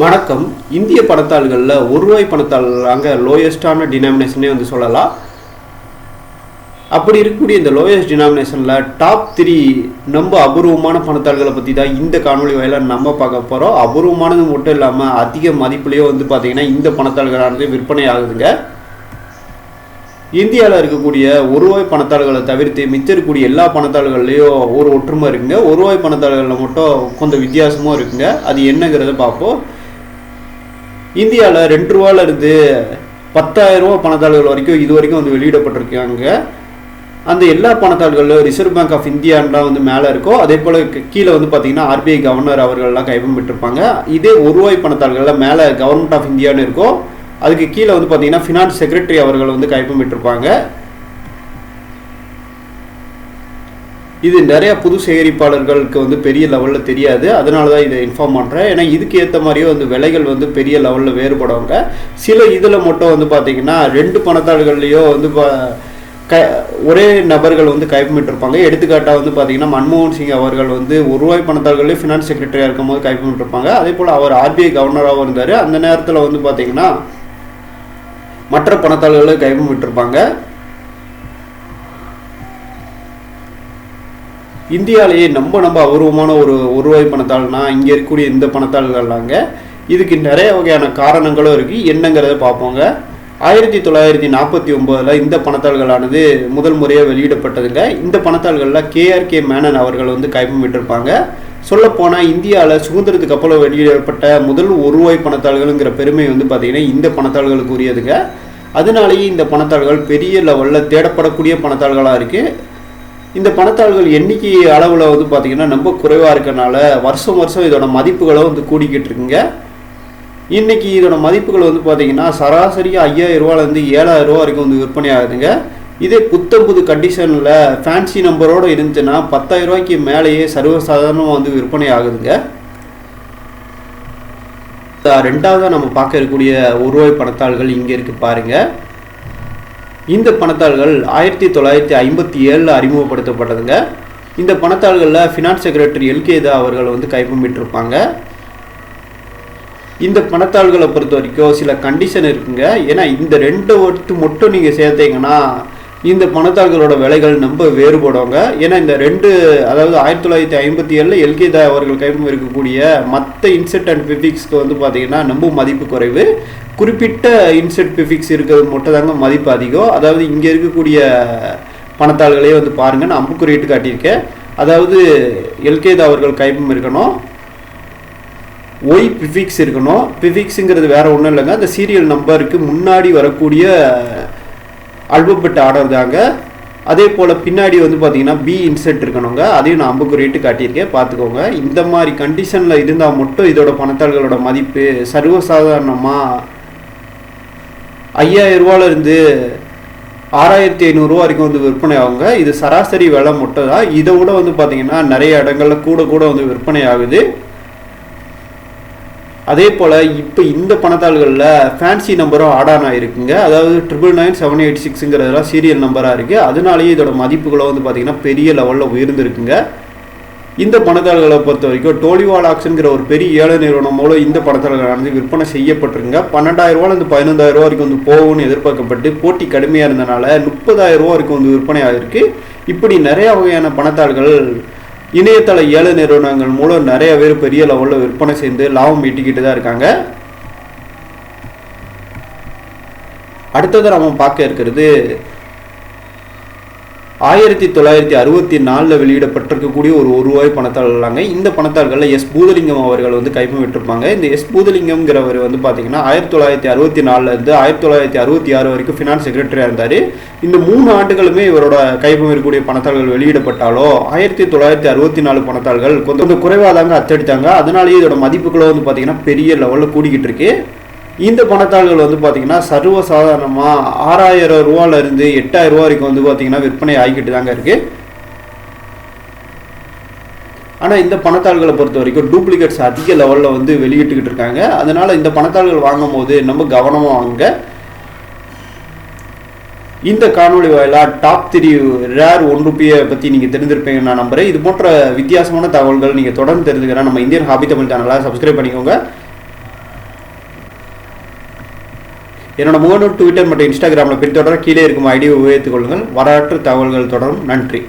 வணக்கம். இந்திய பணத்தாள்களில் ஒரு ரூபாய் பணத்தாள் அங்கே லோயஸ்டான டினாமினேஷனே வந்து சொல்லலாம். அப்படி இருக்கக்கூடிய இந்த லோயஸ்ட் டினாமினேஷனில் டாப் த்ரீ ரொம்ப அபூர்வமான பணத்தாள்களை பற்றி தான் இந்த காணொளி வாயிலாக நம்ம பார்க்க போகிறோம் அபூர்வமானது மட்டும் இல்லாமல் அதிக மதிப்புலேயே வந்து பார்த்திங்கன்னா இந்த பணத்தாள்களானது விற்பனை ஆகுதுங்க. இந்தியாவில் இருக்கக்கூடிய ஒரு ரூபாய் பணத்தாள்களை தவிர்த்து மிச்சம் இருக்கக்கூடிய எல்லா பணத்தாள்கள்லேயும் ஒரு ஒற்றுமை இருக்குங்க. ஒரு ரூபாய் பணத்தாள்களில் மட்டும் கொஞ்சம் வித்தியாசமும் இருக்குங்க. அது என்னங்கிறத பார்ப்போம். இந்தியாவில் ரெண்டு ரூபாலேருந்து பத்தாயிரம் ரூபா பணத்தாள்கள் வரைக்கும் இது வரைக்கும் வந்து வெளியிடப்பட்டிருக்காங்க. அந்த எல்லா பணத்தாள்களும் ரிசர்வ் பேங்க் ஆஃப் இந்தியான்லாம் வந்து மேலே இருக்கும் அதே போல் கீழே வந்து பார்த்தீங்கன்னா ஆர்பிஐ கவர்னர் அவர்கள்லாம் கைப்பம் விட்டுருப்பாங்க. இதே ஒரு ரூபாய் பணத்தாள்களில் மேலே கவர்மெண்ட் ஆஃப் இந்தியான்னு இருக்கும் அதுக்கு கீழே வந்து பார்த்தீங்கன்னா ஃபினான்ஸ் செக்ரட்டரி அவர்கள் வந்து கைப்பம் விட்டுருப்பாங்க. இது நிறையா புது சேகரிப்பாளர்களுக்கு வந்து பெரிய லெவலில் தெரியாது. அதனால தான் இதை இன்ஃபார்ம் பண்ணுறேன் ஏன்னா இதுக்கு ஏற்ற மாதிரியே வந்து விலைகள் வந்து பெரிய லெவலில் வேறுபடுவாங்க. சில இதில் மட்டும் வந்து பார்த்தீங்கன்னா ரெண்டு பணத்தாள்கள்லேயோ வந்து க ஒரே நபர்கள் வந்து கைப்பமிட்டிருப்பாங்க எடுத்துக்காட்டாக வந்து பார்த்தீங்கன்னா மன்மோகன் சிங் அவர்கள் வந்து ஒரு ரூபாய் பணத்தாள்களே ஃபினான்ஸ் செக்ரட்டரியாக இருக்கும்போது கைப்பமிட்டிருப்பாங்க அதே போல் அவர் ஆர்பிஐ கவர்னராகவும் இருந்தார். அந்த நேரத்தில் வந்து பார்த்தீங்கன்னா மற்ற பணத்தாள்களை கைப்பமிட்டிருப்பாங்க இந்தியாவிலேயே ரொம்ப ரொம்ப அபூர்வமான ஒரு ஒரு ரூபாய் பணத்தாள்னா இங்கே இருக்கக்கூடிய இந்த பணத்தாள்கள்லாங்க இதுக்கு நிறைய வகையான காரணங்களும் இருக்குது என்னங்கிறத பார்ப்போங்க. ஆயிரத்தி தொள்ளாயிரத்தி நாற்பத்தி ஒம்போதில் இந்த பணத்தாள்களானது முதல் முறையாக வெளியிடப்பட்டதுங்க. இந்த பணத்தாள்களில் கேஆர்கே மேனன் அவர்கள் வந்து கைப்பமிட்டிருப்பாங்க சொல்லப்போனால் இந்தியாவில் சுதந்திரத்துக்கு அப்புறம் வெளியிடப்பட்ட முதல் ஒரு ரூபாய் பணத்தாள்களுங்கிற பெருமை வந்து பார்த்திங்கன்னா இந்த பணத்தாள்களுக்கு உரியதுங்க அதனாலேயே இந்த பணத்தாள்கள் பெரிய லெவலில் தேடப்படக்கூடிய பணத்தாள்களாக இருக்குது இந்த பணத்தாள்கள் எண்ணிக்கை அளவில் வந்து பார்த்திங்கன்னா ரொம்ப குறைவாக இருக்கனால வருஷம் வருஷம் இதோட மதிப்புகளை வந்து கூடிக்கிட்டு இருக்குங்க. இன்னைக்கு இதோட மதிப்புகள் வந்து பார்த்தீங்கன்னா சராசரியாக ஐயாயிரம் ரூபாலேருந்து ஏழாயிரம் ரூபா வரைக்கும் வந்து விற்பனை ஆகுதுங்க. இதே புத்தம் புது கண்டிஷனில் ஃபேன்சி நம்பரோடு இருந்துச்சுன்னா பத்தாயிரம் ரூபாய்க்கு மேலேயே சர்வசாதாரணமாக வந்து விற்பனை ஆகுதுங்க. ரெண்டாவதாக நம்ம பார்க்க இருக்கக்கூடிய ஒரு ரூபாய் பணத்தாள்கள் இங்கே இருக்குது பாருங்கள் இந்த பணத்தாள்கள் ஆயிரத்தி தொள்ளாயிரத்தி ஐம்பத்தி ஏழில் அறிமுகப்படுத்தப்பட்டதுங்க. இந்த பணத்தாள்களில் ஃபினான்ஸ் செக்ரட்டரி எல்கேதா அவர்கள் வந்து கைப்பமிட்டிருப்பாங்க இந்த பணத்தாள்களை பொறுத்த வரைக்கும் சில கண்டிஷன் இருக்குங்க. ஏன்னா இந்த ரெண்டு ஒட்டு மட்டும் நீங்கள் சேர்த்தீங்கன்னா இந்த பணத்தாள்களோட விலைகள் ரொம்ப வேறுபடுவாங்க. ஏன்னா இந்த ரெண்டு அதாவது ஆயிரத்தி தொள்ளாயிரத்தி ஐம்பத்தி ஏழில் எல்கேதா அவர்கள் கைப்பம் இருக்கக்கூடிய மற்ற இன்செட் அண்ட் பிபிக்ஸ்க்கு வந்து பார்த்தீங்கன்னா ரொம்ப மதிப்பு குறைவு. குறிப்பிட்ட இன்செட் பிபிக்ஸ் இருக்கிறது மட்டும் தாங்க மதிப்பு அதிகம். அதாவது இங்கே இருக்கக்கூடிய பணத்தாள்களே வந்து பாருங்கள் நான் அம்புக்கு ரேட்டு காட்டியிருக்கேன். அதாவது எல்கேதா அவர்கள் கைப்பம் இருக்கணும். ஒய் பிஃபிக்ஸ் இருக்கணும். பிஃபிக்ஸுங்கிறது வேற ஒன்றும் இல்லைங்க. அந்த சீரியல் நம்பருக்கு முன்னாடி வரக்கூடிய அல்பபெட் ஆர்டர் தாங்க அதே போல் பின்னாடி வந்து பார்த்தீங்கன்னா பி இன்செட் இருக்கணுங்க. அதையும் நான் அம்புக்கு ரேட்டு காட்டியிருக்கேன். பார்த்துக்கோங்க இந்த மாதிரி கண்டிஷனில் இருந்தால் மட்டும் இதோட பணத்தாள்களோட மதிப்பு சர்வசாதாரணமாக ஐயாயிரம் ரூபால ஆறாயிரத்தி ஐநூறுரூவா வரைக்கும் வந்து விற்பனை ஆகுங்க. இது சராசரி விலை மட்டும் தான் இதை விட வந்து பார்த்தீங்கன்னா நிறைய இடங்கள்ல கூட கூட வந்து விற்பனை ஆகுது. அதே போல் இப்போ இந்த பணத்தாள்களில் ஃபேன்சி நம்பரும் ஆட் ஆன் ஆகிருக்குங்க அதாவது ட்ரிபிள் நைன் செவன் எயிட் சிக்ஸுங்கிறதெல்லாம் சீரியல் நம்பராக இருக்குது அதனாலேயே இதோட மதிப்புகளும் வந்து பார்த்திங்கன்னா பெரிய லெவலில் உயர்ந்திருக்குங்க. இந்த பணத்தாள்களை பொறுத்த வரைக்கும் டோலிவால் ஆக்ஷன்கிற ஒரு பெரிய ஏழை நிறுவனம் மூலம் இந்த பணத்தாள்களானது விற்பனை செய்யப்பட்டிருக்குங்க. பன்னெண்டாயிரம் இந்த பதினொன்றாயிரம் ரூபா வரைக்கும் வந்து போகும்னு எதிர்பார்க்கப்பட்டு போட்டி கடுமையாக இருந்தனால முப்பதாயிரம் ரூபா வரைக்கும் வந்து விற்பனை ஆகிருக்கு இப்படி நிறையா வகையான பணத்தாள்கள் இணையதள ஏழு நிறுவனங்கள் மூலம் நிறைய பேர் பெரிய லெவலில் விற்பனை செய்து லாபம் ஈட்டிக்கிட்டு தான் இருக்காங்க. அடுத்தது நம்ம பார்க்க இருக்கிறது ஆயிரத்தி தொள்ளாயிரத்தி அறுபத்தி நாலில் வெளியிடப்பட்டிருக்கக்கூடிய ஒரு ஒரு ரூபாய் பணத்தாள்களாங்க இந்த பணத்தாள்களில் எஸ் பூதலிங்கம் அவர்கள் வந்து கைப்பம் விட்டுருப்பாங்க. இந்த எஸ் பூதலிங்கம்ங்கிறவர் வந்து பார்த்தீங்கன்னா ஆயிரத்தி தொள்ளாயிரத்தி அறுபத்தி நாலுலேருந்து ஆயிரத்தி தொள்ளாயிரத்தி அறுபத்தி ஆறு வரைக்கும் ஃபினான்ஸ் செக்ரட்டரியாக இருந்தார். இந்த மூணு ஆண்டுகளுமே இவரோட கைப்பம் இருக்கக்கூடிய பணத்தாள்கள் வெளியிடப்பட்டாலோ ஆயிரத்தி தொள்ளாயிரத்தி அறுபத்தி நாலு பணத்தாள்கள் கொஞ்சம் குறைவாக தாங்க அச்சடித்தாங்க அதனாலேயே இதோட மதிப்புகளோ வந்து பார்த்தீங்கன்னா பெரிய லெவலில் கூடிக்கிட்டு இருக்கு. இந்த பணத்தாள்கள் வந்து பார்த்தீங்கன்னா சர்வசாதாரணமாக ஆறாயிரம் ரூபால இருந்து எட்டாயிரம் ரூபா வரைக்கும் வந்து பார்த்தீங்கன்னா விற்பனை ஆகிக்கிட்டு தாங்க இருக்குது ஆனால் இந்த பணத்தாள்களை பொறுத்த வரைக்கும் டூப்ளிகேட்ஸ் அதிக லெவலில் வந்து வெளியிட்டுக்கிட்டு இருக்காங்க. அதனால் இந்த பணத்தாள்கள் வாங்கும் போது நம்ம கவனமாக வாங்க இந்த காணொளி வாயிலாக டாப் த்ரீ ரேர் ஒன் ருப்பியை பற்றி நீங்கள் தெரிஞ்சிருப்பீங்க நான் நம்புறேன். இது போன்ற வித்தியாசமான தகவல்கள் நீங்கள் தொடர்ந்து தெரிஞ்சுக்கிறேன் நம்ம இந்தியன் ஹாபி தமிழ் சேனலாக சப்ஸ்கிரைப் பண்ணிக்கோங்க. என்னோட முகநூல் ட்விட்டர் மற்றும் இன்ஸ்டாகிராமில் பின்தொடர கீழே இருக்கும் ஐடியை உபயோகித்துக் கொள்ளுங்கள். வரலாற்று தகவல்கள் தொடரும். நன்றி.